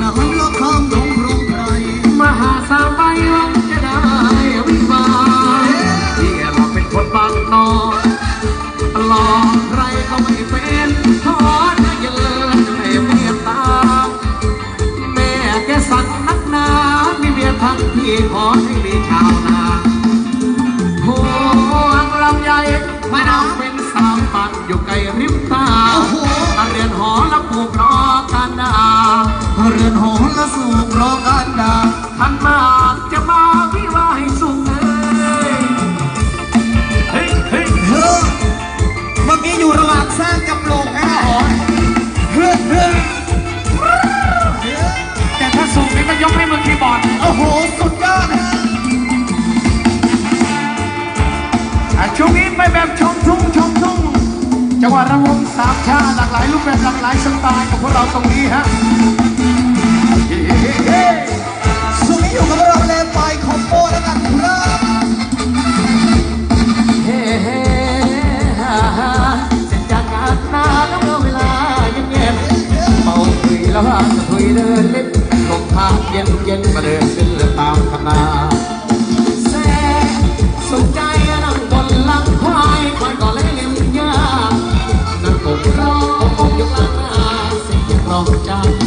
หาไมหาสาวไปวันจะได้วิวาที่เราเป็นคนบางนอนหลอกใครก็ไม่เป็นทอดเยอะให้เมตตา แม่แกสั่งนักหนามีเมียดพี่ขอให้มีชาวนาโหอังลำใหญ่ไม่นำเป็นสามปันอยู่ไกลริมตา ตามชาติหลากหลายรูปแบบหลากหลายสไตล์กับพวกเราตรงนี้ฮะสุนี้อยู่กับเราแล้ไปคอมโบแล้วกันครับเฮ้เฮ่าฮ่าจจากงานนานแล้วเวลายังเงียบเมาคุยแล้วก็คุยเดินเล่นลมพัดเย็นเย็นมาเดินเล่นเรือตามคณาแสงสนใจนั่งบนหลังควา wrong time.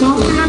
그렇죠?